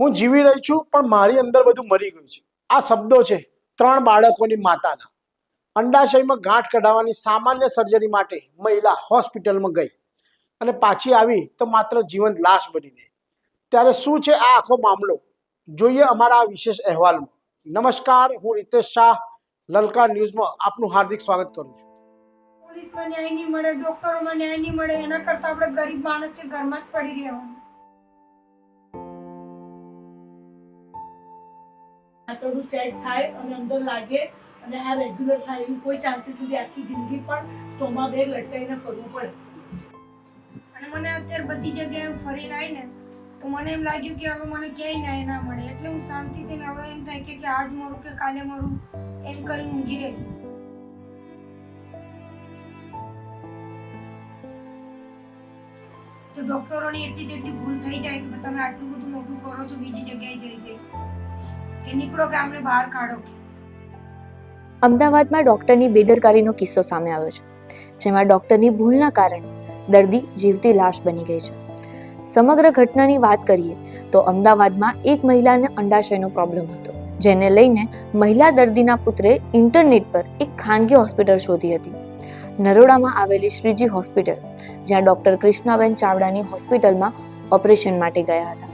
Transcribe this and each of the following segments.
હું જીવી રહી છું, પણ મારી અંદર બધું મરી ગયું છે. આ શબ્દો છે ત્રણ બાળકોની માતાના. અંડાશયમાં ગાંઠ કઢાવવાની સામાન્ય સર્જરી માટે મહિલા હોસ્પિટલમાં ગઈ અને પાછી આવી તો માત્ર જીવંત લાશ બની ગઈ. ત્યારે શું છે આ આખો મામલો? જોઈએ અમારા આ વિશેષ અહેવાલમાં. નમસ્કાર, હું રીતેશ શાહ, લલકા ન્યૂઝમાં આપનું હાર્દિક સ્વાગત કરું છું. પોલીસમાં ન્યાય નહીં મળે, ડોક્ટરોમાં ન્યાય નહીં મળે, એના કરતાં આપણે ગરીબ માણસ છે, ઘરમાં જ પડી રહેવાનું. આંતરડું સેટ થાય અને અંદર લાગે અને આ રેગ્યુલર થાય એવી કોઈ ચાન્સીસ નથી આખી જિંદગી, પણ સ્ટોમા બેગ લટકાઈને ફરવું પડે. અને મને અત્યારે બધી જગ્યાએ ફરીને આવી ને, તો મને એમ લાગ્યું કે હવે મને ક્યાંય ન્યાય ના મળે. એટલે હું શાંતિથી હવે એમ થાય કે આજ મરું કે કાલે મરું, એમ કરી ઊંઘી રહી. તો ડોક્ટરોની એટલી તેટલી ભૂલ થઈ જાય કે તમે આટલું બધું મોટું કરો છો બીજી જગ્યાએ જઈ જઈ. નીકળો કે આમને બહાર કાઢો. અમદાવાદમાં ડોક્ટરની બેદરકારીનો કિસ્સો સામે આવ્યો છે, જેમાં ડોક્ટરની ભૂલના કારણે દર્દી જીવતી લાશ બની ગઈ છે. સમગ્ર ઘટનાની વાત કરીએ તો અમદાવાદમાં એક મહિલાને અંડાશયનો પ્રોબ્લેમ હતો, જેને લઈને મહિલા દર્દીના પુત્રે ઇન્ટરનેટ પર એક ખાનગી હોસ્પિટલ શોધી હતી. નરોડામાં આવેલી શ્રીજી હોસ્પિટલ, જ્યાં ડોક્ટર કૃષ્ણાબેન ચાવડાની હોસ્પિટલમાં ઓપરેશન માટે ગયા હતા.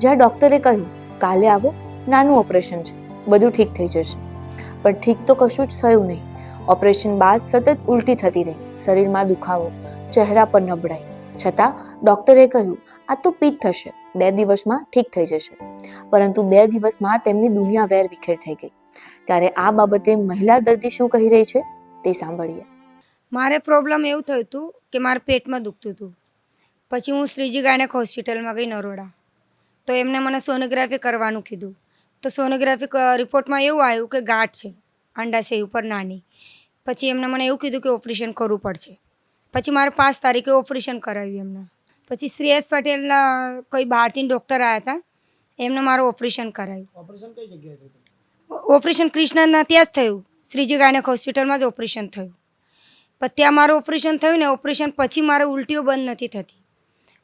જ્યાં ડોક્ટરે કહ્યું, કાલે આવો નાનું ઓપરેશન છે. બધું ઠીક થઈ જશે. પણ ઠીક તો કશું જ થયું નહીં. ઓપરેશન બાદ સતત ઉલટી થતી રહી. શરીરમાં દુખાવો, ચહેરા પર નબળાઈ. છતાં ડૉક્ટરે કહ્યું, આ તો પીત થશે. બે દિવસમાં ઠીક થઈ જશે. પરંતુ બે દિવસમાં તેમની દુનિયા વેર વિખેર થઈ ગઈ. ત્યારે આ બાબતે મહિલા દર્દી શું કહી રહી છે તે સાંભળીએ. મારે પ્રોબ્લેમ એવું થયું હતું કે મારે પેટમાં દુખતું હતું. પછી હું શ્રીજી ગાયનેક હોસ્પિટલમાં ગઈ નરોડા. તો એમને મને સોનોગ્રાફી કરવાનું કીધું. તો સોનોગ્રાફી રિપોર્ટમાં એવું આવ્યું કે ગાંઠ છે અંડાશય ઉપર નાની. પછી એમને મને એવું કીધું કે ઓપરેશન કરવું પડશે. પછી મારે પાંચ તારીખે ઓપરેશન કરાવ્યું એમને પછી શ્રેયસ પટેલના કોઈ બહારથી ડૉક્ટર આવ્યા હતા એમને મારું ઓપરેશન કરાવ્યું. ઓપરેશન કૃષ્ણના ત્યાં જ થયું. શ્રીજી ગાયનેક હોસ્પિટલમાં જ ઓપરેશન થયું. પણ ત્યાં મારું ઓપરેશન થયું ને ઓપરેશન પછી મારે ઉલટીઓ બંધ નથી થતી.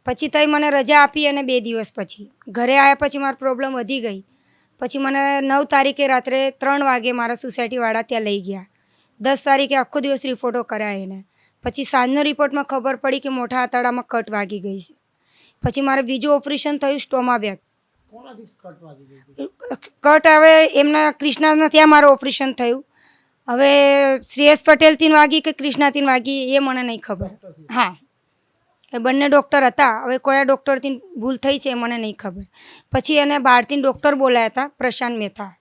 પછી તઈ મને રજા આપી અને બે દિવસ પછી. ઘરે આવ્યા પછી મારો પ્રોબ્લેમ વધી ગઈ. પછી મને નવ તારીખે રાત્રે ત્રણ વાગે મારા સોસાયટીવાળા ત્યાં લઈ ગયા. દસ તારીખે આખો દિવસ રિપોર્ટો કરાયા એને. પછી સાંજનો રિપોર્ટમાં ખબર પડી કે મોટા આંતરડામાં કટ વાગી ગઈ છે. પછી મારે બીજું ઓપરેશન થયું સ્ટોમા બેગ કટ હવે એમના કૃષ્ણાના ત્યાં મારું ઓપરેશન થયું. હવે શ્રેયસ પટેલથી વાગી કે કૃષ્ણાથી વાગી એ મને નહીં ખબર. હા. એ બંને ડૉક્ટર હતા. હવે કયા ડૉક્ટરથી ભૂલ થઈ છે એ મને નહીં ખબર. પછી એને બહારથી ડૉક્ટર બોલાયા હતા, પ્રશાંત મહેતા.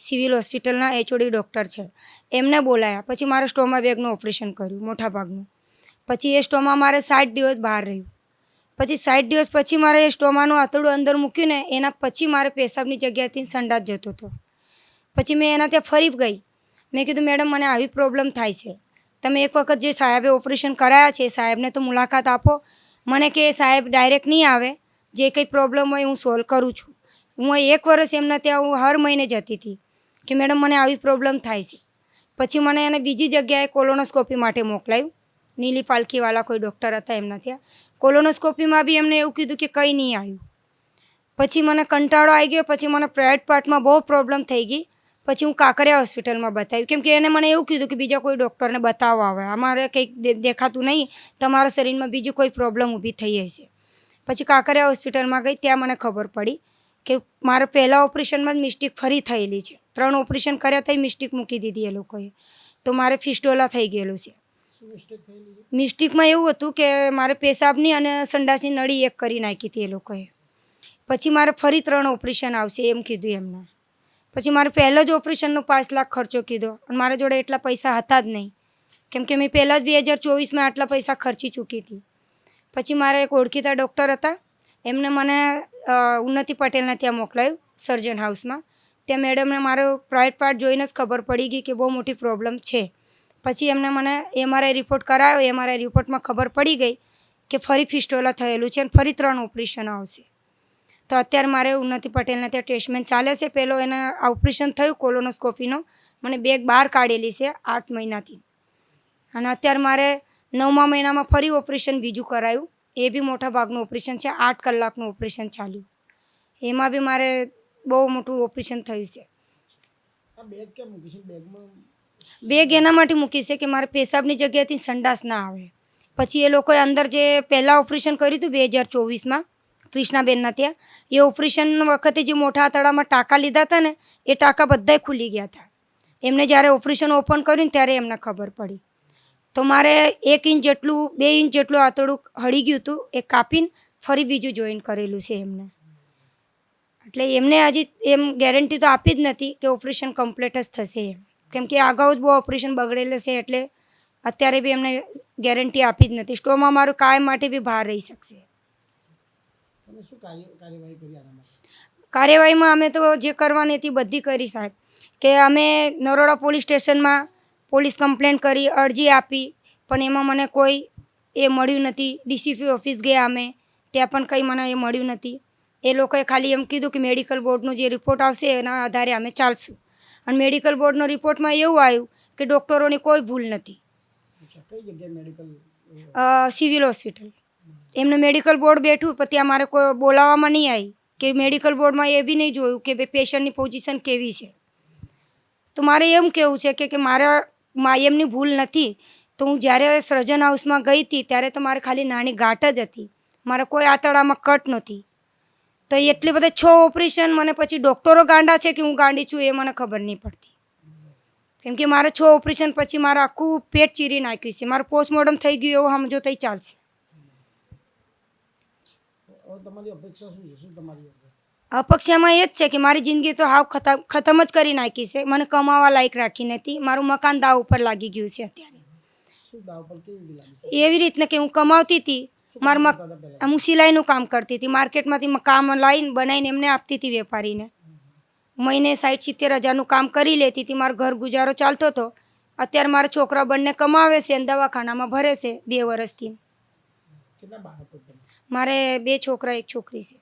સિવિલ હોસ્પિટલના એચઓડી ડૉક્ટર છે. એમને બોલાયા. પછી મારે સ્ટોમા બેગનું ઓપરેશન કર્યું મોટા ભાગનું પછી એ સ્ટોમા મારે સાઠ દિવસ બહાર રહ્યું. પછી સાઠ દિવસ પછી મારે એ સ્ટોમાનું આંતરડું અંદર મૂક્યું ને એના પછી મારે પેશાબની જગ્યાએથી સંડાસ જતો હતો. પછી મેં એના ત્યાં ફરી ગઈ. મેં કીધું, મેડમ, મને આવી પ્રોબ્લેમ થાય છે. તમે એક વખત જે સાહેબે ઓપરેશન કરાયા છે એ સાહેબને તો મુલાકાત આપો. મને કે સાહેબ ડાયરેક્ટ નહીં આવે. જે કંઈ પ્રોબ્લેમ હોય હું સોલ્વ કરું છું. હું એક વર્ષ એમના ત્યાં હું હર મહિને જતી હતી કે મેડમ, મને આવી પ્રોબ્લેમ થાય છે. પછી મને એને બીજી જગ્યાએ કોલોનોસ્કોપી માટે મોકલાયું. નીલી પાલખીવાળા કોઈ ડૉક્ટર હતા એમના ત્યાં. કોલોનોસ્કોપીમાં બી એમને એવું કીધું કે કંઈ નહીં આવ્યું. પછી મને કંટાળો આવી ગયો. પછી મને પ્રાઇવેટ પાર્ટમાં બહુ પ્રોબ્લેમ થઈ ગઈ. પછી હું કાંકરિયા હોસ્પિટલમાં બતાવ્યું. કેમ કે એને મને એવું કીધું કે બીજા કોઈ ડૉક્ટરને બતાવવા આવે. અમારે કંઈક દેખાતું નહીં. તમારા શરીરમાં બીજી કોઈ પ્રોબ્લેમ ઊભી થઈ હશે. પછી કાંકરિયા હોસ્પિટલમાં ગઈ ત્યાં મને ખબર પડી કે મારે પહેલાં ઓપરેશનમાં જ મિસ્ટેક ફરી થયેલી છે. ત્રણ ઓપરેશન કર્યા થઈ મિસ્ટેક મૂકી દીધી એ લોકોએ. તો મારે ફિસ્ટોલા થઈ ગયેલું છે? મિસ્ટેકમાં એવું હતું કે મારે પેશાબની અને સંડાસની નળી એક કરી નાખી હતી એ લોકોએ. પછી મારે ફરી ત્રણ ઓપરેશન આવશે એમ કીધું એમને. પછી મારે પહેલો જ ઓપરેશનનો પાંચ લાખ ખર્ચો કીધો અને મારા જોડે એટલા પૈસા હતા જ નહીં. કેમ કે મેં પહેલાં જ બે હજાર ચોવીસમાં આટલા પૈસા ખર્ચી ચૂકી હતી. પછી મારા એક ઓળખીતા ડૉક્ટર હતા. એમને મને ઉન્નતિ પટેલને ત્યાં મોકલાયું, સર્જન હાઉસમાં. ત્યાં મેડમને મારો પ્રાઇવેટ પાર્ટ જોઈને જ ખબર પડી ગઈ કે બહુ મોટી પ્રોબ્લેમ છે. પછી એમને મને એમઆરઆઈ રિપોર્ટ કરાયો. એમઆરઆઈ રિપોર્ટમાં ખબર પડી ગઈ કે ફરી ફિસ્ટોલા થયેલું છે અને ફરી ત્રણ ઓપરેશન આવશે. તો અત્યારે મારે ઉન્નતિ પટેલના ત્યાં ટ્રીટમેન્ટ ચાલે છે. પહેલો એના ઓપરેશન થયું કોલોનોસ્કોપીનો. મને બેગ બહાર કાઢેલી છે આઠ મહિનાથી. અને અત્યારે મારે નવમા મહિનામાં ફરી ઓપરેશન બીજું કરાયું. એ બી મોટા ભાગનું ઓપરેશન છે. આઠ કલાકનું ઓપરેશન ચાલ્યું. એમાં બી મારે બહુ મોટું ઓપરેશન થયું છે. બેગ એના માટે મૂકી છે કે મારે પેશાબની જગ્યાએથી સંડાસ ના આવે. પછી એ લોકોએ અંદર જે પહેલાં ઓપરેશન કર્યું હતું બે હજાર ચોવીસમાં કૃષ્ણાબેનના ત્યાં એ ઓપરેશન વખતે જે મોટા આંતરડામાં ટાંકા લીધા હતા ને, એ ટાંકા બધાય ખુલી ગયા હતા. એમને જ્યારે ઓપરેશન ઓપન કર્યું ને ત્યારે એમને ખબર પડી. તો મારે એક ઇંચ જેટલું, બે ઇંચ જેટલું આંતરડું હળી ગયું હતું, એ કાપીને ફરી બીજું જોઈન કરેલું છે એમને. એટલે એમને હજી એમ ગેરંટી તો આપી જ નથી કે ઓપરેશન કમ્પ્લીટ જ થશે કેમ કે અગાઉ જ બહુ ઓપરેશન બગડેલું છે એટલે અત્યારે બી એમને ગેરંટી આપી જ નથી. સ્ટોમાં મારું કાયમ માટે બી બહાર રહી શકશે. તમે શું કાર્યવાહી કરી આના કાર્યવાહીમાં અમે તો જે કરવાની હતી બધી કરી સાહેબ. કે અમે નરોડા પોલીસ સ્ટેશનમાં પોલીસ કમ્પ્લેન કરી અરજી આપી પણ એમાં મને કોઈ એ મળ્યું નથી. ડીસીપી ઓફિસ ગયા અમે ત્યાં પણ કંઈ મને એ મળ્યું નથી. એ લોકોએ ખાલી એમ કીધું કે મેડિકલ બોર્ડનો જે રિપોર્ટ આવશે એના આધારે અમે ચાલશું. અને મેડિકલ બોર્ડનો રિપોર્ટમાં એવું આવ્યું કે ડૉક્ટરોની કોઈ ભૂલ નથી. કઈ જગ્યાએ મેડિકલ? Civil hospital. એમને મેડિકલ બોર્ડ બેઠું પણ ત્યાં મારે કોઈ બોલાવવામાં નહીં આવી, કે મેડિકલ બોર્ડમાં એ બી નહીં જોયું કે ભાઈ પેશન્ટની પોઝિશન કેવી છે. તો મારે એમ કહેવું છે કે કે મારા, મા, એમની ભૂલ નથી. તો હું જ્યારે સર્જન હાઉસમાં ગઈ હતી, ત્યારે તો મારે ખાલી નાની ગાંઠ જ હતી. મારે કોઈ આંતરડામાં કટ નહોતી. તો એટલી બધા છ ઓપરેશન મને પછી ડૉક્ટરો ગાંડા છે કે હું ગાંડી છું એ મને ખબર નહીં પડતી. કેમ કે મારે છ ઓપરેશન પછી મારું આખું પેટ ચીરી નાખ્યું છે. મારું પોસ્ટમોર્ટમ થઈ ગયું એવું સમજો તોય ચાલશે. હવે તમારી અપેક્ષા શું છે? શું તમારી અપક્ષામાં એ જ છે કે મારી જિંદગી તો હાવ ખતમ જ કરી નાખી છે. મને કમાવા લાયક રાખી નથી. મારું મકાન દાવ ઉપર લાગી ગયું છે અત્યારે. એવી રીતના કે હું કમાવતી હતી. મારું હું સિલાઈનું કામ કરતી હતી. માર્કેટમાંથી કામ લાવીને બનાવીને એમને આપતી હતી વેપારીને. મહિને સાઠ સિત્તેર હજારનું કામ કરી લેતી હતી. મારો ઘર ગુજારો ચાલતો હતો. અત્યારે મારા છોકરા બંને કમાવે છે અને દવાખાનામાં ભરે છે બે વર્ષથી મારે બે છોકરા એક છોકરી છે.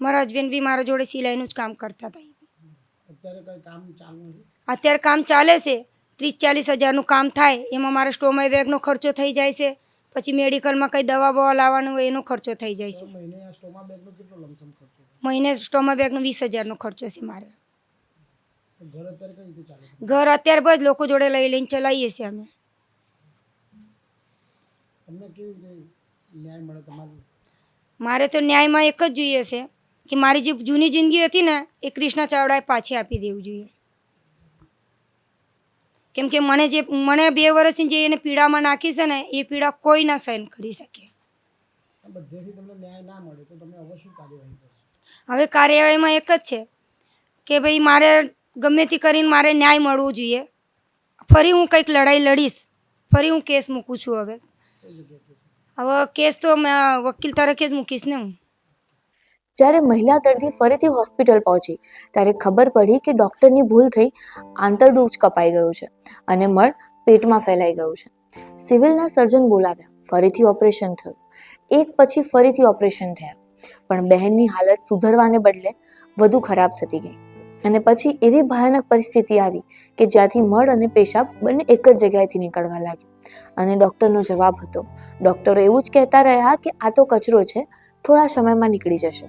મારા હસબન્ડ બી મારા જોડે સિલાઈનું જ કામ કરતા હતા. અત્યારે કામ ચાલુ છે. ત્રીસ ચાલીસ હજારનું કામ થાય એમાં મારા સ્ટોમાઈ બેગનો ખર્ચો થઈ જાય છે. પછી મેડિકલમાં કંઈ દવા બવા લાવવાનું હોય એનો ખર્ચો થઈ જાય છે. મહિને સ્ટોમા બેગનો વીસ હજારનો ખર્ચો છે મારે. ઘર અત્યારે બસ લોકો જોડે લઈ લઈને ચલાવીએ છીએ અમે. ન્યાય મળે તમારું? મારે તો ન્યાયમાં એક જ જોઈએ છે કે મારી જે જૂની જિંદગી હતી ને એ કૃષ્ણ ચાવડાએ પાછી આપી દેવું જોઈએ. કેમ કે મને જે મને બે વર્ષની જે એને પીડામાં નાખી છે ને એ પીડા કોઈ ના સહન કરી શકે. હવે કાર્યવાહીમાં એક જ છે કે ભાઈ મારે ગમે તે કરીને મારે ન્યાય મળવો જોઈએ. ફરી હું કંઈક લડાઈ લડીશ ફરી હું કેસ મૂકું છું હવે? હવે કેસ તો વકીલ તરીકે જ મૂકીશ ને હું. જ્યારે મહિલા દર્દી ફરીથી હોસ્પિટલ પહોંચી, ત્યારે ખબર પડી કે ડૉક્ટરની ભૂલ થઈ આંતરડું જ કપાઈ ગયું છે અને મળ પેટમાં ફેલાઈ ગયું છે. સિવિલના સર્જન બોલાવ્યા, ફરીથી ઓપરેશન થયું. એક પછી ફરીથી ઓપરેશન થયા. પણ બહેનની હાલત સુધરવાને બદલે વધુ ખરાબ થતી ગઈ. અને પછી એવી ભયાનક પરિસ્થિતિ આવી કે જ્યાંથી મળ અને પેશાબ બંને એક જ જગ્યાએથી નીકળવા લાગ્યું. અને ડૉક્ટરનો જવાબ હતો, ડૉક્ટરો એવું જ કહેતા રહ્યા કે આ તો કચરો છે, થોડા સમયમાં નીકળી જશે.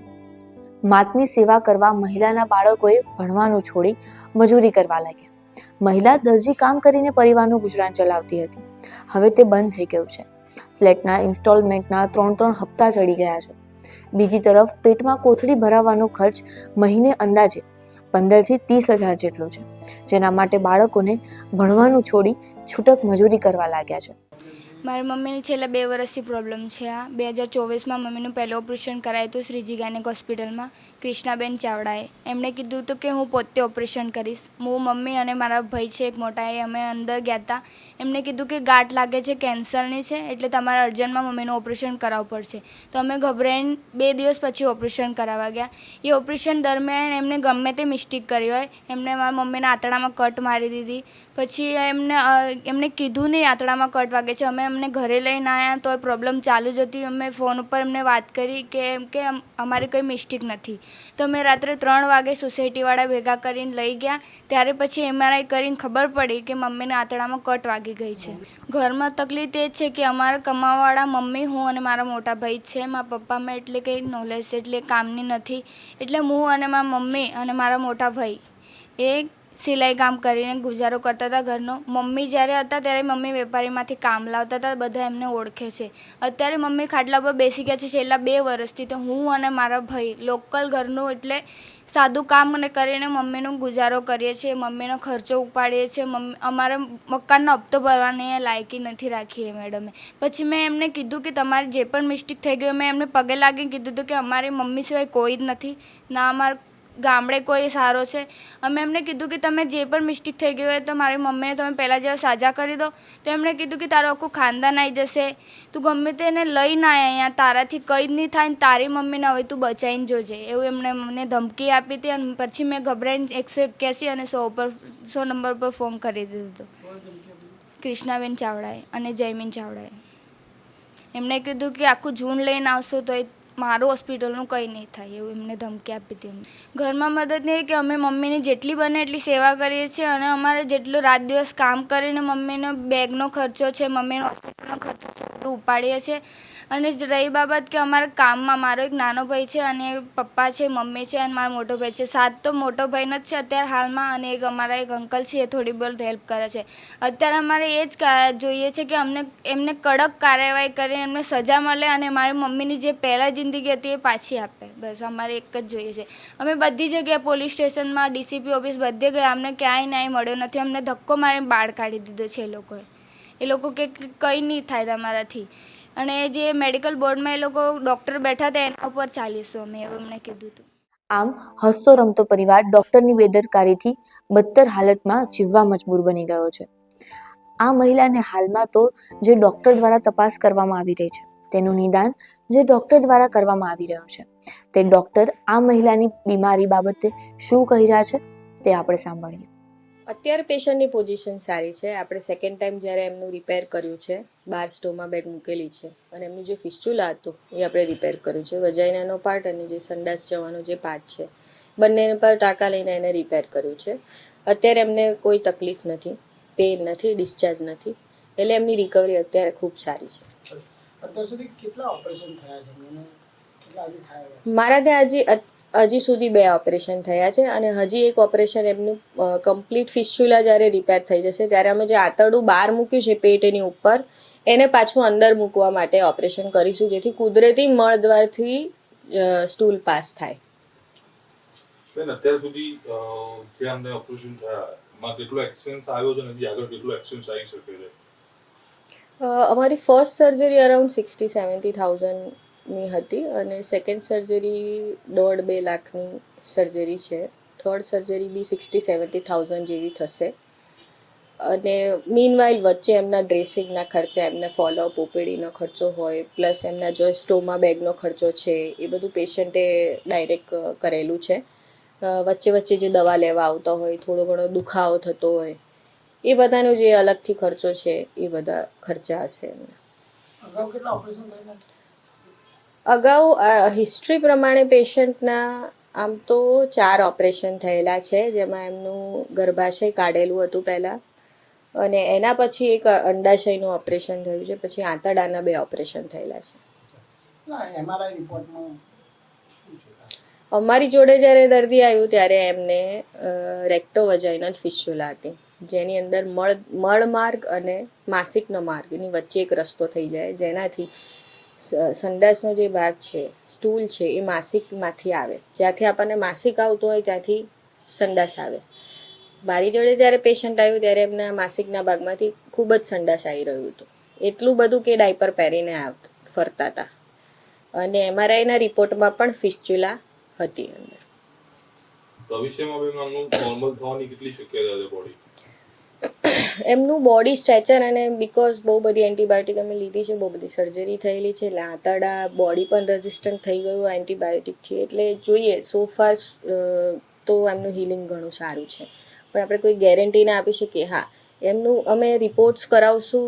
માતની સેવા કરવા મહિલાના બાળકોએ ભણવાનું છોડી મજૂરી કરવા લાગ્યા. મહિલા દરજી કામ કરીને પરિવારનું ગુજરાન ચલાવતી હતી. હવે તે બંધ થઈ ગયું છે. ફ્લેટના ઇન્સ્ટોલમેન્ટના ત્રણ ત્રણ હપ્તા ચડી ગયા છે. બીજી તરફ પેટમાં કોથળી ભરાવવાનો ખર્ચ મહિને અંદાજે પંદરથી ત્રીસ હજાર જેટલું છે. જેના માટે બાળકોને ભણવાનું છોડી છૂટક મજૂરી કરવા લાગ્યા છે. મારી મમ્મીને છેલ્લા બે વર્ષથી પ્રોબ્લેમ છે આ બે હજાર ચોવીસમાં મમ્મીનું પહેલું ઓપરેશન કરાયું હતું શ્રીજી ગાયનેક હોસ્પિટલમાં કૃષ્ણાબેન ચાવડાએ. એમણે કીધું હતું કે હું પોતે ઓપરેશન કરીશ. હું, મમ્મી અને મારા ભાઈ છે એક મોટા, એ અમે અંદર ગયા હતા. એમણે કીધું કે ગાંઠ લાગે છે, કેન્સરની છે, એટલે તમારે અર્જન્ટમાં મમ્મીનું ઓપરેશન કરાવવું પડશે. તો અમે ગભરાઈને બે દિવસ પછી ઓપરેશન કરાવવા ગયા. એ ઓપરેશન દરમિયાન એમને ગમે તે મિસ્ટેક કરી હોય એમને મારા મમ્મીના આંતડામાં કટ મારી દીધી. પછી એમને એમને કીધું નહીં આંતળામાં કટ વાગે છે. અમે એમને ઘરે લઈને આવ્યા તો પ્રોબ્લેમ ચાલુ જ હતી. અમે ફોન ઉપર એમને વાત કરી કે એમ કે અમ- અમારી કોઈ મિસ્ટેક નથી. તો અમે રાત્રે ત્રણ વાગે સોસાયટીવાળા ભેગા કરીને લઈ ગયા. ત્યારે પછી એમઆરઆઈ કરીને ખબર પડી કે મમ્મીને આંતળામાં કટ વાગી ગઈ છે. ઘરમાં તકલીફ એ છે કે અમારા કમાવાવાળા મમ્મી હું અને મારા મોટા ભાઈ છે. મારા પપ્પામાં એટલે કંઈ નોલેજ એટલે કામની નથી. એટલે હું અને મારા મમ્મી અને મારા મોટા ભાઈ એ સિલાઈ કામ કરીને ગુજારો કરતા હતા ઘરનો. મમ્મી જ્યારે હતા ત્યારે મમ્મી વેપારીમાંથી કામ લાવતા હતા, બધા એમને ઓળખે છે. અત્યારે મમ્મી ખાટલા પર બેસી ગયા છે છેલ્લા બે વર્ષથી તો હું અને મારા ભાઈ લોકલ ઘરનું એટલે સાદું કામ અને કરીને મમ્મીનો ગુજારો કરીએ છીએ, મમ્મીનો ખર્ચો ઉપાડીએ છીએ મમ્મી અમારે મકાનનો હપ્તો ભરવાની લાયકી નથી રાખી એ મેડમે. પછી મેં એમને કીધું કે તમારે જે પણ મિસ્ટેક થઈ ગઈ મેં એમને પગે લાગીને કીધું હતું કે અમારી મમ્મી સિવાય કોઈ જ નથી. ના, અમારા ગામડે કોઈ સારો છે. અમે એમને કીધું કે તમે જે પણ મિસ્ટેક થઈ ગઈ હોય તો મારી મમ્મીને તમે પહેલાં જેવા સાજા કરી દો. તો એમણે કીધું કે તારો આખું ખાનદાન આવી જશે. તું ગમે તેને લઈને આય અહીંયા. તારાથી કંઈ જ નહીં થાય ને તારી મમ્મીને હવે તું બચાવીને જોજે. એવું એમણે મને ધમકી આપી હતી અને પછી મેં ગભરાઈને એકસો એક્યાસી અને સો ઉપર, સો નંબર પર ફોન કરી દીધો કૃષ્ણાબેન ચાવડાએ અને જયમીન ચાવડાએ. એમણે કીધું કે આખું જૂન લઈને આવશો તો એ મારું હોસ્પિટલનું કંઈ નહીં થાય, એવું એમને ધમકી આપી હતી ઘરમાં મદદ નહીં કે અમે મમ્મીની જેટલી બને એટલી સેવા કરીએ છીએ અને અમારે જેટલું રાત દિવસ કામ કરીને મમ્મીનો બેગનો ખર્ચો છે, મમ્મીનો હોસ્પિટલનો ખર્ચો છે ઉપાડીએ છીએ. અને રહી બાબત કે અમારા કામમાં મારો એક નાનો ભાઈ છે અને પપ્પા છે, મમ્મી છે અને મારો મોટો ભાઈ છે. સાત તો મોટો ભાઈનો જ છે અત્યારે હાલમાં અને એક અમારા એક અંકલ છે એ થોડી બહુ હેલ્પ કરે છે. અત્યારે અમારે એ જ જોઈએ છે કે અમને, એમને કડક કાર્યવાહી કરીને એમને સજા મળે અને મારી મમ્મીની જે પહેલાં જિંદગી હતી એ પાછી આપે. બસ અમારે એક જ જોઈએ છે. અમે બધી જગ્યાએ પોલીસ સ્ટેશનમાં, ડીસીપી ઓફિસ બધે ગયા. અમને ક્યાંય ન્યાય મળ્યો નથી. અમને ધક્કો મારીને બહાર કાઢી દીધો છે એ લોકોએ. એ લોકો કે કંઈ નહીં થાય તમારાથી. અને જે મેડિકલ બોર્ડમાં એ લોકો ડૉક્ટર બેઠા હતા, એના ઉપર ચાલીશું અમે, એવું અમને કીધું હતું. આમ હસતો રમતો પરિવાર ડોક્ટરની બેદરકારીથી બદતર હાલતમાં જીવવા મજબૂર બની ગયો છે. આ મહિલાને હાલમાં તો જે ડોક્ટર દ્વારા તપાસ કરવામાં આવી રહી છે. તેનું નિદાન જે ડૉક્ટર દ્વારા કરવામાં આવી રહ્યું છે. તે ડૉક્ટર આ મહિલાની બીમારી બાબતે શું કહી રહ્યા છે તે આપણે સાંભળીએ. અત્યારે પેશન્ટની પોઝિશન સારી છે. આપણે સેકન્ડ ટાઈમ જ્યારે એમનું રિપેર કર્યું છે, બાર સ્ટોમાં બેગ મૂકેલી છે અને એમનું જે ફિસ્ચ્યુલા હતું એ આપણે રિપેર કર્યું છે. વજાઇનાનો પાર્ટ અને જે સંડાસ જવાનો જે પાર્ટ છે, બંને પર ટાંકા લઈને એને રિપેર કર્યું છે. અત્યારે એમને કોઈ તકલીફ નથી પેન નથી ડિસ્ચાર્જ નથી. એટલે એમની રિકવરી અત્યારે ખૂબ સારી છે. અત્યાર સુધી કેટલા ઓપરેશન થયા છે? એમને? કેટલા હજી થયા મારા ત્યાં હજી હજી સુધી બે ઓપરેશન થયા છે અને હજી એક ઓપરેશન એમનું કમ્પ્લીટ ફિસ્ચ્યુલા જ્યારે રિપેર થઈ જશે ત્યારે અમે જે આંતરડું બહાર મૂક્યું છે પેટની ઉપર એને પાછું અંદર મૂકવા માટે ઓપરેશન કરીશું જેથી કુદરતી મળદ્વારથી સ્ટૂલ પાસ થાય. બેન અત્યાર સુધી જે અમને ઓપરેશન થયા એમાં કેટલો એક્સપિરિયન્સ આવ્યો છે અને આગળ કેટલો એક્સપિરિયન્સ આવી શકે છે? અમારી first surgery around sixty seventy થાઉઝન્ડની હતી અને સેકન્ડ સર્જરી દોઢ બે લાખની સર્જરી છે. થર્ડ સર્જરી બી સિક્સટી સેવન્ટી થાઉઝન્ડ જેવી થશે. અને મીનવાઇલ વચ્ચે એમના ડ્રેસિંગના ખર્ચા, એમને ફોલોઅપ ઓપીડીનો ખર્ચો હોય પ્લસ એમના જો સ્ટોમાં બેગનો ખર્ચો છે, એ બધું પેશન્ટે ડાયરેક્ટ કરેલું છે. વચ્ચે વચ્ચે જે દવા લેવા આવતા હોય, થોડો ઘણો દુખાવો થતો હોય એ બધાનો જે અલગથી ખર્ચો છે એ બધા ખર્ચા હશે એમના. અગાઉ હિસ્ટ્રી પ્રમાણે પેશન્ટના આમ તો ચાર ઓપરેશન થયેલા છે જેમાં એમનું ગર્ભાશય કાઢેલું હતું પહેલાં. અને એના પછી એક અંડાશયનું ઓપરેશન થયું છે પછી આંતરડાના બે ઓપરેશન થયેલા છે. અમારી જોડે જ્યારે દર્દી આવ્યું ત્યારે એમને રેક્ટો વજાઇનલ ફિસ્ચ્યુલા હતી. જેની અંદર મળ, મળમાર્ગ અને માસિકનો માર્ગની વચ્ચે એક રસ્તો થઈ જાય. જેનાથી સંડાસનો જે ભાગ છે, સ્ટૂલ છે, એ માસિકમાંથી આવે. જ્યાંથી આપણને માસિક આવતું હોય, ત્યાંથી સંડાસ આવે. મારી જોડે જ્યારે પેશન્ટ આવ્યું, ત્યારે એમના માસિકના ભાગમાંથી ખૂબ જ સંડાસ આવી રહ્યું હતું. એટલું બધું કે ડાયપર પહેરીને આવ ફરતા હતા અને એમઆરઆઈના રિપોર્ટમાં પણ ફિસ્ચ્યુલા હતી અંદર. ભવિષ્યમાં નોર્મલ થવાની કેટલી શક્યતા છે બોડી એમનું બોડી સ્ટ્રેચર અને બિકોઝ બહુ બધી એન્ટીબાયોટિક અમે લીધી છે, બહુ બધી સર્જરી થયેલી છે એટલે આંતરડા બોડી પણ રેઝિસ્ટન્ટ થઈ ગયું એન્ટીબાયોટિકથી એટલે જોઈએ સો ફાર તો એમનું હિલિંગ ઘણું સારું છે. પણ આપણે કોઈ ગેરંટી ના આપી શકીએ. હા, એમનું અમે રિપોર્ટ્સ કરાવશું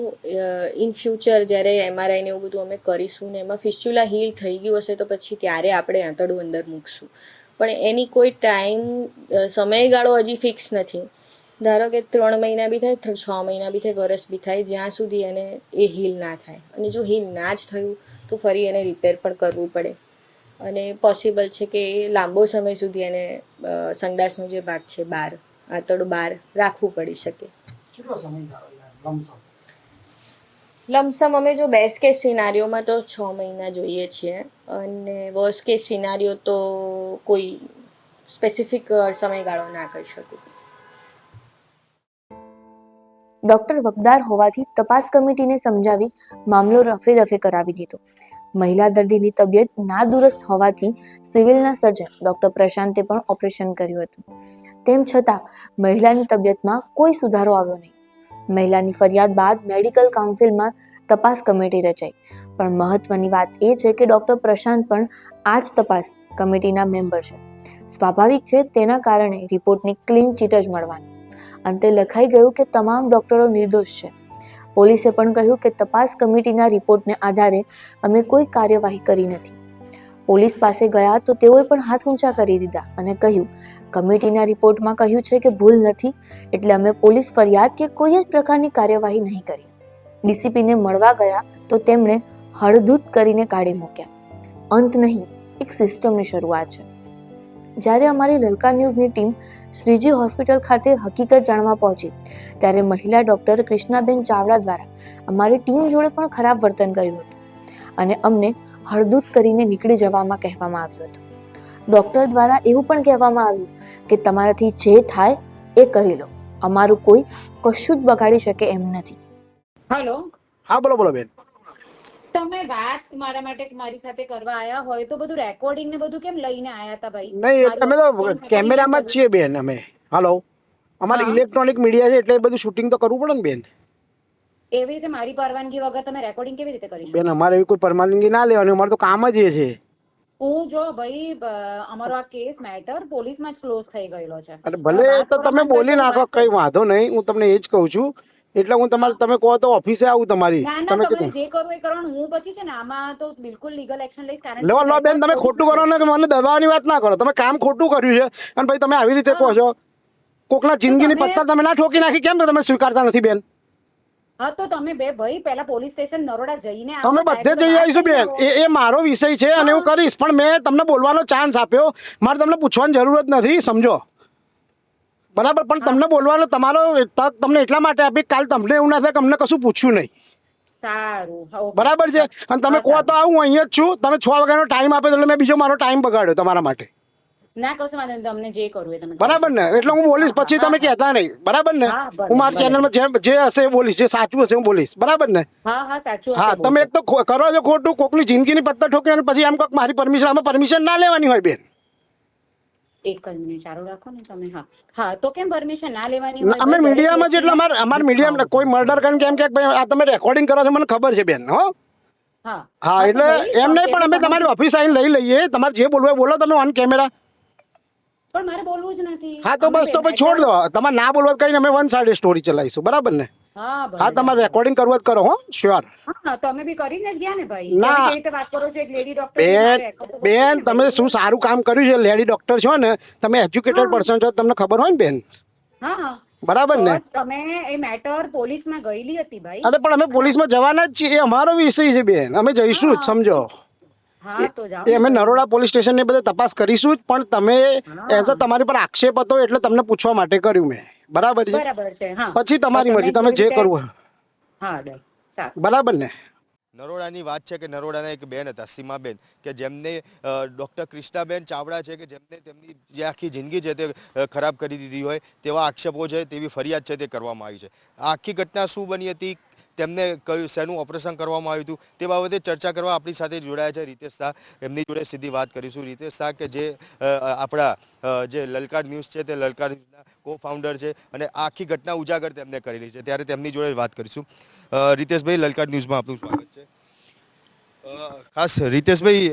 ઇન ફ્યુચર જ્યારે એમઆરઆઈને એવું બધું અમે કરીશું ને એમાં ફિસ્ચ્યુલા હીલ થઈ ગયું હશે તો પછી ત્યારે આપણે આંતરડું અંદર મૂકશું. પણ એની કોઈ ટાઈમ સમયગાળો હજી ફિક્સ નથી. ધારો કે ત્રણ મહિના બી થાય છ મહિના બી થાય વરસ બી થાય જ્યાં સુધી એને એ હીલ ના થાય. અને જો હીલ ના જ થયું તો ફરી એને રિપેર પણ કરવું પડે. અને પોસિબલ છે કે એ લાંબો સમય સુધી એને સંડાસનો જે ભાગ છે બહાર આંતરડું બહાર રાખવું પડી શકે. લમસમ. અમે જો બેસ્ટ કેસ સિનારીઓમાં તો છ મહિના જોઈએ છીએ. અને વર્સ્ટ કેસ સિનારીઓ તો કોઈ સ્પેસિફિક સમયગાળો ના કહી શકું. ડોક્ટર વગદાર હોવાથી તપાસ કમિટીને સમજાવી મામલો રફે દફે કરાવી દીધો. મહિલા દર્દીની તબિયત નાદુરસ્ત હોવાથી સિવિલના સર્જન ડોક્ટર પ્રશાંતે પણ ઓપરેશન કર્યું હતું. તેમ છતાં, મહિલાની તબિયતમાં કોઈ સુધારો આવ્યો નહીં. મહિલાની ફરિયાદ બાદ મેડિકલ કાઉન્સિલમાં તપાસ કમિટી રચાઈ. પણ મહત્વની વાત એ છે કે ડોક્ટર પ્રશાંત પણ આ જ તપાસ કમિટીના મેમ્બર છે. સ્વાભાવિક છે તેના કારણે રિપોર્ટની ક્લીન ચીટ જ મળવાની. અંતે લખાઈ ગયું કે તમામ ડોક્ટરો નિર્દોષ છે. પોલીસે પણ કહ્યું કે તપાસ કમિટીના રિપોર્ટને આધારે અમે કોઈ કાર્યવાહી કરી નથી. પોલીસ પાસે ગયા તો તેઓએ પણ હાથ ઊંચા કરી દીધા અને કહ્યું, કમિટીના રિપોર્ટમાં કહ્યું છે કે ભૂલ નથી, એટલે અમે પોલીસ ફરિયાદ કે કોઈ જ પ્રકારની કાર્યવાહી નહીં કરી. ડીસીપીને મળવા ગયા તો તેમણે હળધૂત કરીને કાઢી મૂક્યા. અંત નહીં, એક સિસ્ટમની શરૂઆત છે. જ્યારે અમારી લલકા ન્યૂઝની ટીમ શ્રીજી હોસ્પિટલ ખાતે હકીકત જાણવા પહોંચી ત્યારે મહિલા ડૉક્ટર કૃષ્ણાબેન ચાવડા દ્વારા અમારી ટીમ જોડે પણ ખરાબ વર્તન કર્યું હતું અને અમને હળદૂત કરીને નીકળી જવામાં કહેવામાં આવ્યું હતું. ડૉક્ટર દ્વારા એવું પણ કહેવામાં આવ્યું કે તમારાથી જે થાય એ કરી લો અમારું કોઈ કશું જ બગાડી શકે એમ નથી. હલો હા બોલો બોલો બેન. તમે વાત મારા માટે મારી સાથે કરવા આયા હોય તો બધું રેકોર્ડિંગ ને બધું કેમ લઈને આયા હતા ભાઈ? નહીં તમે તો કેમેરામાં જ છીએ બેન અમે. હાલો. અમારે ઇલેક્ટ્રોનિક મીડિયા છે એટલે બધું શૂટિંગ તો કરવું પડે ને બેન. એવી રીતે મારી પરવાનગી વગર તમે રેકોર્ડિંગ કેવી રીતે કરી બેન અમારે એવી કોઈ પરવાનગી ના લેવાની અમારે તો કામ જ એ છે. હું જો ભાઈ અમારો આ કેસ મેટર પોલીસમાં જ ક્લોઝ થઈ ગયેલો છે. ભલે તો તમે બોલી નાખો કઈ વાંધો નહીં હું તમને એ જ કહું છું. એટલે હું તમારે તમે કહો તો ઓફિસે આવું તમારી. તમે કીધું. જે કરો એ કરો હું પછી છે ને આમાં તો બિલકુલ લીગલ એક્શન લઈશ કારણ લો લો બેન તમે ખોટું કરો ને કે મને દબાવવાની વાત ના કરો. તમે કામ ખોટું કર્યું છે અને ભાઈ તમે આવી રીતે કહો છો. કોકના જિંદગીની તમે- પત્તા તમે ના ઠોકી નાખી કેમ તમે સ્વીકારતા નથી બેન? હા તો તમે બે ભાઈ પહેલા પોલીસ સ્ટેશન નરોડા જઈને અમે બધે જઈ આવીશું બેન. એ એ મારો વિષય છે અને હું કરીશ પણ મેં તમને બોલવાનો ચાન્સ આપ્યો. મારે તમને પૂછવાની જરૂરત નથી સમજો. બરાબર પણ તમને બોલવાનો તમારો તક તમને એટલા માટે આપી કાલ તમને એવું ના થાય કે અમને કશું પૂછ્યું નહીં. સારું બરાબર છે? અને તમે કહો તો. આવું અહીંયા જ છું. તમે છ વાગ્યાનો ટાઈમ આપ્યો એટલે મેં બીજો મારો ટાઈમ બગાડ્યો તમારા માટે. ના કશું વાંધો નહીં. તમને જે કરવું એ તમે બરાબર ને? એટલે હું બોલીશ. પછી તમે કહેતા નહીં. બરાબર ને? હા, મારી. ચેનલમાં જે જે હશે એ બોલીશ. જે સાચું હશે હું બોલીશ. બરાબર ને? હા હા સાચું હા તમે એક તો કરો છો ખોટું. કોકની જિંદગીની પત્તા ઠોકી અને પછી એમ કહો મારી પરમિશન આમાં પરમિશન ના લેવાની હોય બેન. એક જ મિનિટ ચાલુ રાખો ને તમે હા. હા તો કેમ પરમિશન ના લેવાની હોય? અમે મીડિયામાં જેટલા અમાર અમાર મીડિયામાં કોઈ મર્ડર કરીને કેમ કે ભાઈ આ તમે રેકોર્ડિંગ કરો છો મને ખબર છે બેન હો. હા. હા એટલે એમ નહીં પણ અમે તમારી ઓફિસ આવીને લઈ લઈએ. તમારે જે બોલવું બોલો તમે ઓન કેમેરા પણ મારે બોલવું જ નથી. હા તો બસ તો પછી છોડ દો. તમારે ના બોલવા કઈ અમે વન સાઈડ સ્ટોરી ચલાવીશું. બરાબર ને? હા તમારે રેકોર્ડિંગ કરવું જ કરો હો શ્યોર તમે બી કરીને જ ગયા ને ભાઈ. ના. રીતે વાત કરો છો એક લેડી ડોક્ટર બેન બેન તમે શું સારું કામ કર્યું છે? લેડી ડોક્ટર છો ને તમે એજ્યુકેટેડ પર્સન છો તમને ખબર હોય ને બેન? હા. બરાબર ને? તમે એ મેટર પોલીસમાં ગયેલી હતી ભાઈ. અરે પણ અમે પોલીસમાં જવાના જ છીએ. એ અમારો વિષય છે બેન. અમે જઈશું જ સમજો. એ અમે નરોડા પોલીસ સ્ટેશન ને બધે તપાસ કરીશું જ પણ તમે એઝ અ તમારી પર આક્ષેપ હતો એટલે તમને પૂછવા માટે કર્યું મેં. બરાબર છે? બરાબર છે હા. પછી તમારી મરજી તમે જે કરવું હા ડન. સારું. બરાબર ને? નરોડાની વાત છે કે નરોડાના એક બેન હતા સીમાબેન કે જેમને ડૉક્ટર કૃષ્ણાબેન ચાવડા છે કે જેમને તેમની જે આખી જિંદગી છે તે ખરાબ કરી દીધી હોય તેવા આક્ષેપો છે તેવી ફરિયાદ છે તે કરવામાં આવી છે. આ આખી ઘટના શું બની હતી? તેમને કયું શેનું ઓપરેશન કરવામાં આવ્યું હતું? તે બાબતે ચર્ચા કરવા આપણી સાથે જોડાયા છે રીતેશ શાહ. એમની જોડે સીધી વાત કરીશું. રીતેશ શાહ કે જે આપણા જે લલકાર ન્યૂઝ છે તે લલકાર ન્યૂઝના કો ફાઉન્ડર છે અને આખી ઘટના ઉજાગર તેમને કરેલી છે. ત્યારે તેમની જોડે વાત કરીશું. રીતેશભાઈ, લલકાર ન્યૂઝમાં આપનું સ્વાગત છે. ખાસ રીતેશભાઈ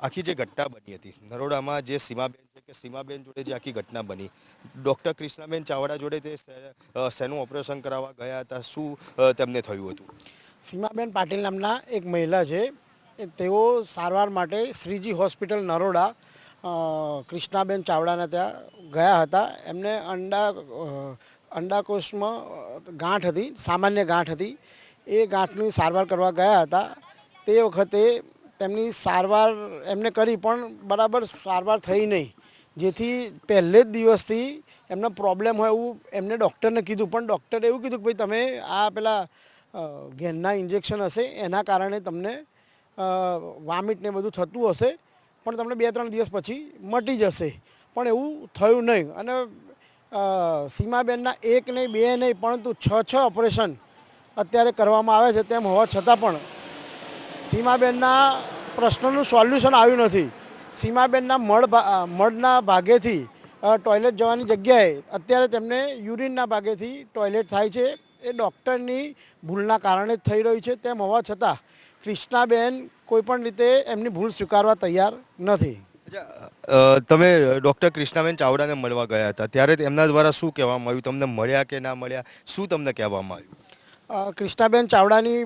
આખી જે ઘટના બની હતી. નરોડામાં જે સીમાબેન છે કે સીમાબેન જોડે જે આખી ઘટના બની. ડૉક્ટર કૃષ્ણાબેન ચાવડા જોડે તે શેનું ઓપરેશન કરાવવા ગયા હતા. શું તેમને થયું હતું? સીમાબેન પાટીલ નામના એક મહિલા છે. તેઓ સારવાર માટે શ્રીજી હોસ્પિટલ નરોડા કૃષ્ણાબેન ચાવડાના ત્યાં ગયા હતા. એમને અંડા અંડાકોષમાં ગાંઠ હતી, સામાન્ય ગાંઠ હતી. એ ગાંઠની સારવાર કરવા ગયા હતા. તે વખતે તેમની સારવાર એમને કરી પણ બરાબર સારવાર થઈ નહીં. જેથી પહેલે જ દિવસથી એમનો પ્રોબ્લેમ હોય એવું એમને ડૉક્ટરને કીધું. પણ ડૉક્ટરે એવું કીધું કે ભાઈ તમે આ પેલા અ, ઘેનના ઇન્જેક્શન હશે એના કારણે તમને વામિટ ને બધું થતું હશે પણ તમને બે ત્રણ દિવસ પછી મટી જશે. પણ એવું થયું નહીં. અને સીમાબેનના એક નહીં બે નહીં પરંતુ છ છ ઓપરેશન અત્યારે કરવામાં આવે છે તેમ હોવા છતાં પણ સીમાબેનના પ્રશ્નનું સોલ્યુશન આવ્યું નથી. સીમાબેનના મળ મળના ભાગેથી ટોયલેટ જવાની જગ્યાએ અત્યારે તેમને યુરિનના ભાગેથી ટોયલેટ થાય છે. એ ડૉક્ટરની ભૂલના કારણે જ થઈ રહ્યું છે. તેમ હોવા છતાં ક્રિષ્નાબેન કોઈપણ રીતે એમની ભૂલ સ્વીકારવા તૈયાર નથી. તમે ડૉક્ટર કૃષ્ણાબેન ચાવડાને મળવા ગયા હતા. ત્યારે એમના દ્વારા શું કહેવામાં આવ્યું? તમને મળ્યા કે ના મળ્યા? શું તમને કહેવામાં આવ્યું? કૃષ્ણાબેન ચાવડાની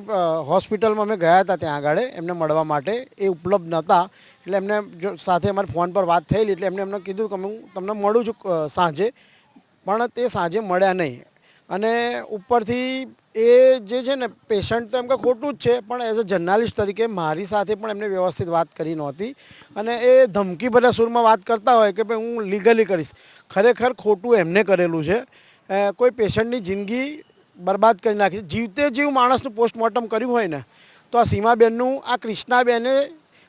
હોસ્પિટલમાં અમે ગયા હતા ત્યાં આગળ, એમને મળવા માટે. એ ઉપલબ્ધ નહોતા. એટલે એમને સાથે અમારે ફોન પર વાત થયેલી, એટલે એમને એમને કીધું કે હું તમને મળું છું સાંજે. પણ તે સાંજે મળ્યા નહીં. અને ઉપરથી એ જે છે ને પેશન્ટ તો એમ કે ખોટું જ છે, પણ એઝ અ જર્નાલિસ્ટ તરીકે મારી સાથે પણ એમને વ્યવસ્થિત વાત કરી નહોતી. અને એ ધમકી ભર્યા સુરમાં વાત કરતા હોય કે ભાઈ, હું લીગલી કરીશ. ખરેખર ખોટું એમને કરેલું છે. કોઈ પેશન્ટની જિંદગી બરબાદ કરી નાખી જીવતે જીવ માણસનું પોસ્ટમોર્ટમ કર્યું હોય ને, તો આ સીમાબેનનું, આ કૃષ્ણાબેને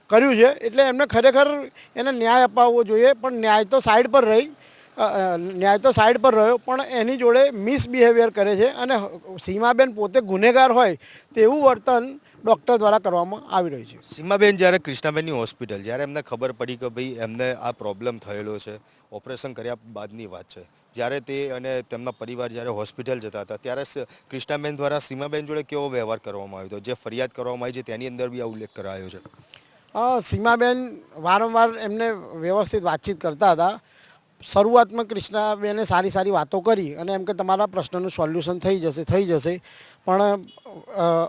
કર્યું છે. એટલે એમને ખરેખર એને ન્યાય અપાવવો જોઈએ, પણ ન્યાય તો સાઈડ પર રહી ન્યાય તો સાઈડ પર રહ્યો, પણ એની જોડે મિસબિહેવિયર કરે છે અને સીમાબેન પોતે ગુનેગાર હોય તેવું વર્તન ડૉક્ટર દ્વારા કરવામાં આવી રહ્યું છે. સીમાબેન જ્યારે કૃષ્ણાબેનની હોસ્પિટલ, જ્યારે એમને ખબર પડી કે ભાઈ એમને આ પ્રોબ્લેમ થયેલો છે ઓપરેશન કર્યા બાદની વાત છે. જ્યારે તે અને તેમના પરિવાર જ્યારે હોસ્પિટલ જતા હતા, ત્યારે ક્રિષ્નાબેન દ્વારા સીમાબેન જોડે કેવો વ્યવહાર કરવામાં આવ્યો હતો? જે ફરિયાદ કરવામાં આવી છે, તેની અંદર બી આ ઉલ્લેખ કરાયો છે. સીમાબેન વારંવાર એમને વ્યવસ્થિત વાતચીત કરતા હતા. શરૂઆતમાં કૃષ્ણાબેને સારી સારી વાતો કરી અને એમ કે તમારા પ્રશ્નનું સોલ્યુશન થઈ જશે થઈ જશે. પણ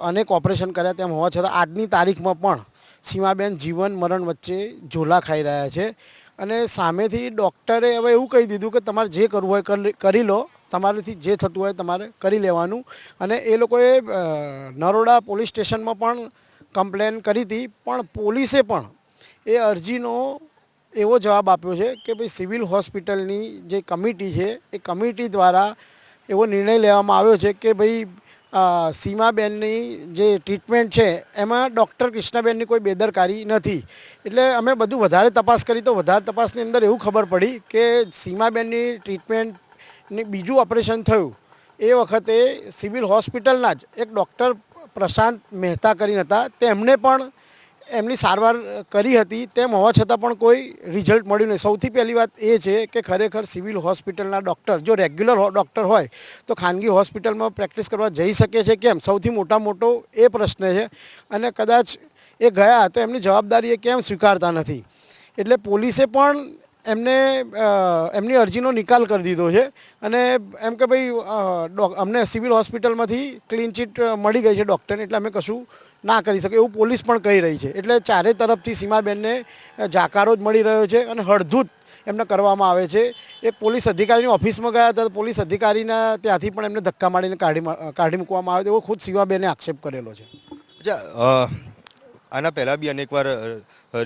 અનેક ઓપરેશન કર્યા તેમ હોવા છતાં આજની તારીખમાં પણ સીમાબેન જીવન, મરણ વચ્ચે ઝોલા ખાઈ રહ્યા છે. અને સામેથી ડૉક્ટરે હવે એવું કહી દીધું કે તમારે જે કરવું હોય કરી- લો. તમારાથી જે થતું હોય તમારે કરી લેવાનું. અને એ લોકોએ નરોડા પોલીસ સ્ટેશનમાં પણ કમ્પ્લેન કરી હતી. પણ પોલીસે પણ એ અરજીનો એવો જવાબ આપ્યો છે કે ભાઈ સિવિલ હોસ્પિટલની જે કમિટી છે, એ કમિટી દ્વારા એવો નિર્ણય લેવામાં આવ્યો છે કે ભાઈ સીમાબેનની જે ટ્રીટમેન્ટ છે, એમાં ડૉક્ટર કૃષ્ણાબેનની કોઈ બેદરકારી નથી. એટલે અમે બધું વધારે તપાસ કરી તો વધારે તપાસની અંદર એવું ખબર પડી કે સીમાબેનની ટ્રીટમેન્ટને બીજું ઓપરેશન થયું. એ વખતે સિવિલ હોસ્પિટલના જ એક ડૉક્ટર પ્રશાંત મહેતા કરીને હતા. તેમણે પણ એમની સારવાર કરી હતી તેમ હોવા છતાં પણ કોઈ રિઝલ્ટ મળ્યું નહીં. સૌથી પહેલી વાત એ છે કે ખરેખર સિવિલ હોસ્પિટલના ડૉક્ટર જો રેગ્યુલર ડૉક્ટર હોય, તો ખાનગી હોસ્પિટલમાં પ્રેક્ટિસ કરવા જઈ શકે છે કેમ? સૌથી મોટા મોટો એ પ્રશ્ન છે. અને કદાચ એ ગયા તો એમની જવાબદારી એ કેમ સ્વીકારતા નથી? એટલે પોલીસે પણ એમને એમની અરજીનો નિકાલ કરી દીધો છે. અને એમ કે ભાઈ અમને સિવિલ હોસ્પિટલમાંથી ક્લીન ચીટ મળી ગઈ છે ડૉક્ટરને એટલે અમે કશું ના કરી શકે એવું પોલીસ પણ કહી રહી છે. એટલે ચારે તરફથી સીમાબેનને જાકારો જ મળી રહ્યો છે અને હળધૂત એમને કરવામાં આવે છે. એક પોલીસ અધિકારીની ઓફિસમાં ગયા હતા પોલીસ અધિકારીના ત્યાંથી પણ એમને ધક્કા મારીને કાઢી કાઢી મૂકવામાં આવે એવો ખુદ સીમાબેને આક્ષેપ કરેલો છે. આના પહેલાં બી અનેકવાર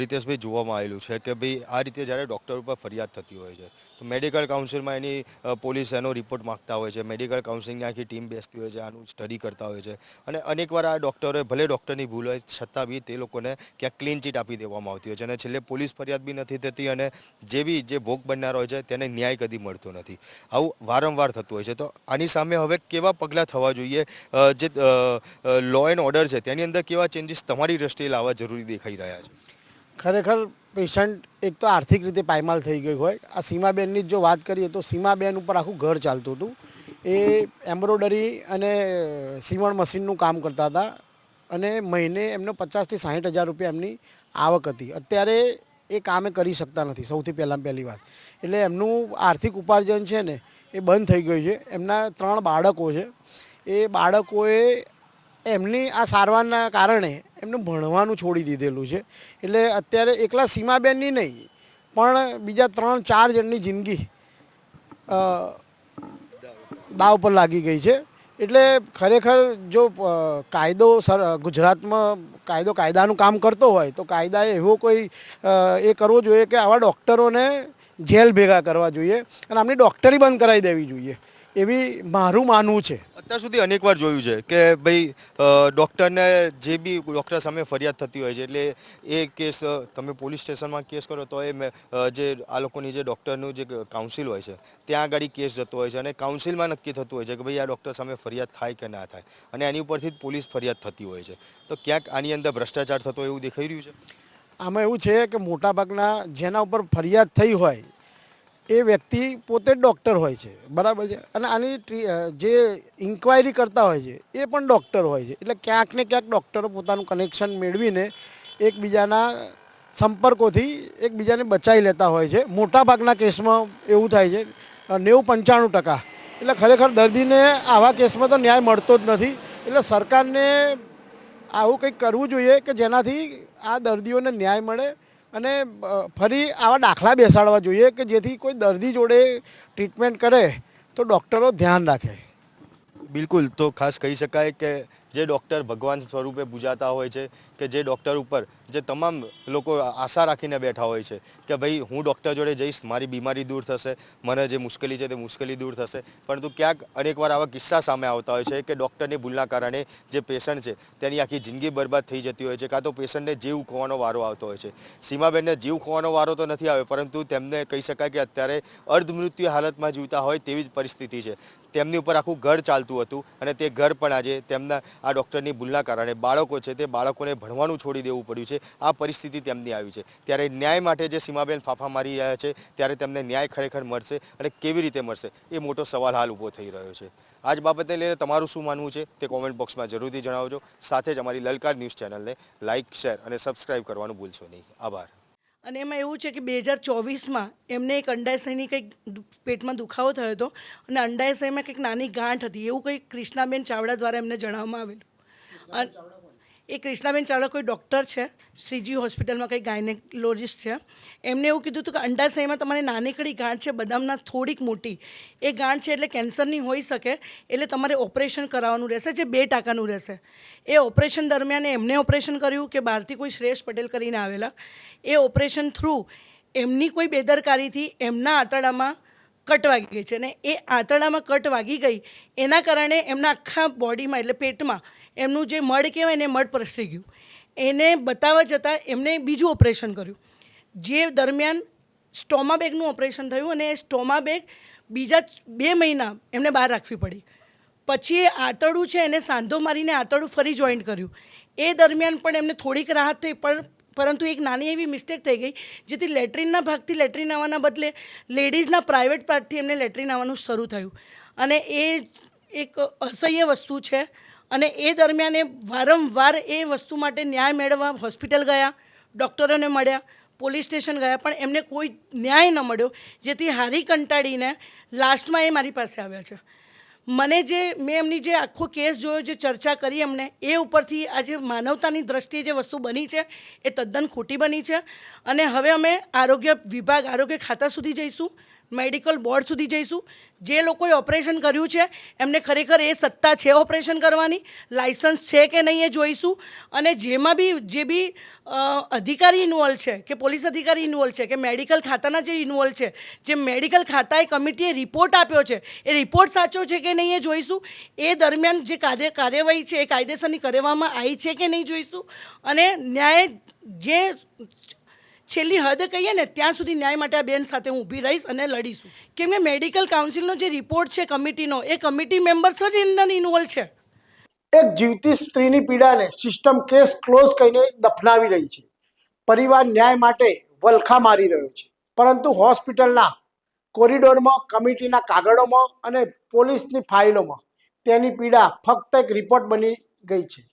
રિતેશભાઈ જોવામાં આવેલું છે કે ભાઈ આ રીતે જ્યારે ડૉક્ટર ઉપર ફરિયાદ થતી હોય છે મેડિકલ કાઉન્સિલમાં એની પોલીસ એનો રિપોર્ટ માગતા હોય છે. મેડિકલ કાઉન્સિલની આખી ટીમ બેસતી હોય છે, આનું સ્ટડી કરતા હોય છે. અને અનેકવાર આ ડૉક્ટરોએ ભલે ડૉક્ટરની ભૂલ હોય, છતાં બી તે લોકોને ક્યાંક ક્લીન ચીટ આપી દેવામાં આવતી હોય છે. અને છેલ્લે પોલીસ ફરિયાદ બી નથી થતી અને જે બી, જે ભોગ બનનાર હોય છે, તેને ન્યાય કદી મળતો નથી. આવું વારંવાર થતું હોય છે. તો આની સામે હવે કેવા પગલાં થવા જોઈએ? જે લો એન્ડ ઓર્ડર છે, તેની અંદર કેવા ચેન્જીસ તમારી દ્રષ્ટિએ લાવવા જરૂરી દેખાઈ રહ્યા છે? ખરેખર પેશન્ટ એક તો આર્થિક રીતે પાયમાલ થઈ ગઈ હોય. આ સીમાબેનની જો વાત કરીએ તો સીમાબેન ઉપર આખું ઘર ચાલતું હતું. એ એમ્બ્રોડરી અને સીવણ મશીનનું કામ કરતા હતા અને મહિને એમનો પચાસથી સાહીઠ હજાર રૂપિયા એમની આવક હતી. અત્યારે એ કામે કરી શકતા નથી, સૌથી પહેલાં પહેલી વાત. એટલે એમનું આર્થિક ઉપાર્જન છે ને, એ બંધ થઈ ગયું છે. એમના ત્રણ બાળકો છે. એ બાળકોએ એમની આ સારવારના કારણે એમનું ભણવાનું છોડી દીધેલું છે. એટલે અત્યારે એકલા સીમાબેનની નહીં, પણ બીજા ત્રણ, ચાર જણની જિંદગી દાવ પર લાગી ગઈ છે. એટલે ખરેખર જો કાયદો સર, ગુજરાતમાં કાયદો કાયદાનું કામ કરતો હોય, તો કાયદાએ એવો કોઈ એ કરવો જોઈએ કે આવા ડૉક્ટરોને જેલ ભેગા કરવા જોઈએ અને આમની ડૉક્ટરી બંધ કરાવી દેવી જોઈએ. એવી મારું માનવું છે. અત્યાર સુધી અનેકવાર જોયું છે કે ભાઈ ડૉક્ટરને જે બી ડૉક્ટર સામે ફરિયાદ થતી હોય છે, એટલે એ કેસ તમે પોલીસ સ્ટેશનમાં કેસ કરો તો એ જે આ લોકોની જે ડૉક્ટરનું જે કાઉન્સિલ હોય છે, ત્યાં આગળ કેસ જતો હોય છે અને કાઉન્સિલમાં નક્કી થતું હોય છે કે ભાઈ આ ડૉક્ટર સામે ફરિયાદ થાય કે ના થાય અને એની ઉપરથી જ પોલીસ ફરિયાદ થતી હોય છે. તો ક્યાંક આની અંદર ભ્રષ્ટાચાર થતો એવું દેખાઈ રહ્યું છે? આમાં એવું છે કે મોટાભાગના જેના ઉપર ફરિયાદ થઈ હોય એ વ્યક્તિ પોતે ડૉક્ટર હોય છે. બરાબર છે? અને આની જે ઇન્ક્વાયરી કરતા હોય છે, એ પણ ડૉક્ટર હોય છે. એટલે ક્યાંક ને ક્યાંક ડૉક્ટરો પોતાનું કનેક્શન મેળવીને એકબીજાના સંપર્કોથી એકબીજાને બચાવી લેતા હોય છે. મોટાભાગના કેસમાં એવું થાય છે. નેવું પંચાણું ટકા. એટલે ખરેખર દર્દીને આવા કેસમાં તો ન્યાય મળતો જ નથી. એટલે સરકારને આવું કંઈક કરવું જોઈએ કે જેનાથી આ દર્દીઓને ન્યાય મળે અને ફરી આવા દાખલા બેસાડવા જોઈએ કે જેથી કોઈ દર્દી જોડે ટ્રીટમેન્ટ કરે, તો ડૉક્ટરો ધ્યાન રાખે. બિલકુલ, તો ખાસ કહી શકાય કે જે ડૉક્ટર ભગવાન સ્વરૂપે પૂજાતા હોય છે, કે જે ડૉક્ટર ઉપર જે તમામ લોકો આશા રાખીને બેઠા હોય છે, કે ભાઈ હું ડૉક્ટર જોડે જઈશ, મારી બીમારી દૂર થશે, મને જે મુશ્કેલી છે તે મુશ્કેલી દૂર થશે. પરંતુ ક્યાંક અનેકવાર આવા કિસ્સા સામે આવતા હોય છે કે ડૉક્ટરની ભૂલના કારણે જે પેશન્ટ છે તેની આખી જિંદગી બરબાદ થઈ જતી હોય છે, કાં તો પેશન્ટને જીવ ખોવાનો વારો આવતો હોય છે. સીમાબેનને જીવ ખોવાનો વારો તો નથી આવ્યો, પરંતુ તેમને કહી શકાય કે અત્યારે અર્ધમૃત્યુ હાલતમાં જીવતા હોય તેવી જ પરિસ્થિતિ છે. તેમની ઉપર આખું ઘર ચાલતું હતું અને તે ઘર પણ આજે તેમના આ ડૉક્ટરની ભૂલના કારણે બાળકો છે તે બાળકોને ભણવાનું છોડી દેવું પડ્યું છે. આ પરિસ્થિતિ તેમની આવી છે. ત્યારે ન્યાય માટે જે સીમાબેન ફાફા મારી રહ્યા છે, ત્યારે તેમને ન્યાય ખરેખર મળશે અને કેવી રીતે મળશે એ મોટો સવાલ હાલ ઊભો થઈ રહ્યો છે. આ જ બાબતને લઈને તમારું શું માનવું છે તે કોમેન્ટ બોક્સમાં જરૂરથી જણાવજો. સાથે જ અમારી લલકાર ન્યૂઝ ચેનલને લાઇક શેર અને સબસ્ક્રાઇબ કરવાનું ભૂલશો નહીં. આભાર. અને એમાં એવું છે કે બે હજાર ચોવીસમાં એમને એક અંડાશયની કંઈક પેટમાં દુખાવો થયો હતો અને અંડાશયમાં કંઈક નાની ગાંઠ હતી. એવું કંઈક કૃષ્ણાબેન ચાવડા દ્વારા એમને જણાવવામાં આવેલું. અને એ કૃષ્ણાબેન ચાવડા કોઈ ડૉક્ટર છે? શ્રીજી હોસ્પિટલમાં કંઈ ગાયનેકોલોજિસ્ટ છે? એમને એવું કીધું હતું કે અંડાશયમાં તમારે નાનીકડી ગાંઠ છે, બદામના થોડીક મોટી. એ ગાંઠ છે એટલે કેન્સરની હોઈ શકે, એટલે તમારે ઓપરેશન કરાવવાનું રહેશે, જે બે ટાકાનું રહેશે. એ ઓપરેશન દરમિયાન એમને ઓપરેશન કર્યું કે બહારથી કોઈ શ્રેષ્ઠ પટેલ કરીને આવેલા. એ ઓપરેશન થ્રુ એમની કોઈ બેદરકારીથી એમના આંતરડામાં કટ વાગી ગઈ છે. અને એ આંતરડામાં કટ વાગી ગઈ, એના કારણે એમના આખા બોડીમાં એટલે પેટમાં એમનું જે મડ કહેવાય ને મડ પ્રસરી ગયું. એને બતાવવા જતાં એમને બીજું ઓપરેશન કર્યું. જે દરમિયાન સ્ટોમા બેગનું ઓપરેશન થયું અને એ સ્ટોમા બેગ બીજા બે મહિના એમને બહાર રાખવી પડી. પછી એ આંતરડું છે એને સાંધો મારીને આંતરડું ફરી જોઈન્ટ કર્યું. એ દરમિયાન પણ એમને થોડીક રાહત થઈ પણ પરંતુ એક નાની એવી મિસ્ટેક થઈ ગઈ, જેથી લેટ્રિનના ભાગથી લેટ્રિન આવવાના બદલે લેડીઝના પ્રાઇવેટ પાર્ટથી એમને લેટ્રિન આવવાનું શરૂ થયું. અને એ એક અસહ્ય વસ્તુ છે. અને એ દરમિયાન એ વારંવાર એ વસ્તુ માટે ન્યાય મેળવવા હોસ્પિટલ ગયા, ડૉક્ટરોને મળ્યા, પોલીસ સ્ટેશન ગયા, પણ એમને કોઈ ન્યાય ન મળ્યો, જેથી હારી કંટાળીને લાસ્ટમાં એ મારી પાસે આવ્યા છે. મને જે, મેં એમની જે આખો કેસ જોયો, જે ચર્ચા કરી એમને, એ ઉપરથી આજે માનવતાની દ્રષ્ટિએ જે વસ્તુ બની છે, એ તદ્દન ખોટી બની છે. અને હવે અમે આરોગ્ય વિભાગ, આરોગ્ય ખાતા સુધી જઈશું. મેડિકલ બોર્ડ સુધી જઈશું. જે લોકોએ ઓપરેશન કર્યું છે, એમને ખરેખર એ સત્તા છે ઓપરેશન કરવાની. લાઇસન્સ છે કે નહીં એ જોઈશું. અને જેમાં બી, જે બી અધિકારી ઇન્વોલ્વ છે, કે પોલીસ અધિકારી ઇન્વોલ્વ છે, કે મેડિકલ ખાતાના જે ઇન્વોલ્વ છે, જે મેડિકલ ખાતાએ કમિટીએ રિપોર્ટ આપ્યો છે, એ રિપોર્ટ સાચો છે કે નહીં એ જોઈશું. એ દરમિયાન જે કાર્ય, કાર્યવાહી છે એ કાયદેસરની કરવામાં આવી છે કે નહીં જોઈશું. અને ન્યાય, જે છેલ્લી હદ કહીએ ને, ત્યાં સુધી ન્યાય માટે આ બેન સાથે હું ઊભી રહીશ અને લડીશું. કેમ કે મેડિકલ કાઉન્સિલનો જે રિપોર્ટ છે કમિટીનો, એ કમિટી મેમ્બર્સ જ અંદર ઇન્વોલ્વ છે. એક જીવતી સ્ત્રીની પીડાને સિસ્ટમ કેસ ક્લોઝ કરીને દફનાવી રહી છે. પરિવાર ન્યાય માટે વલખા મારી રહ્યો છે. પરંતુ હોસ્પિટલના કોરિડોરમાં, કમિટીના કાગળોમાં અને પોલીસની ફાઇલોમાં તેની પીડા ફક્ત એક રિપોર્ટ બની ગઈ છે.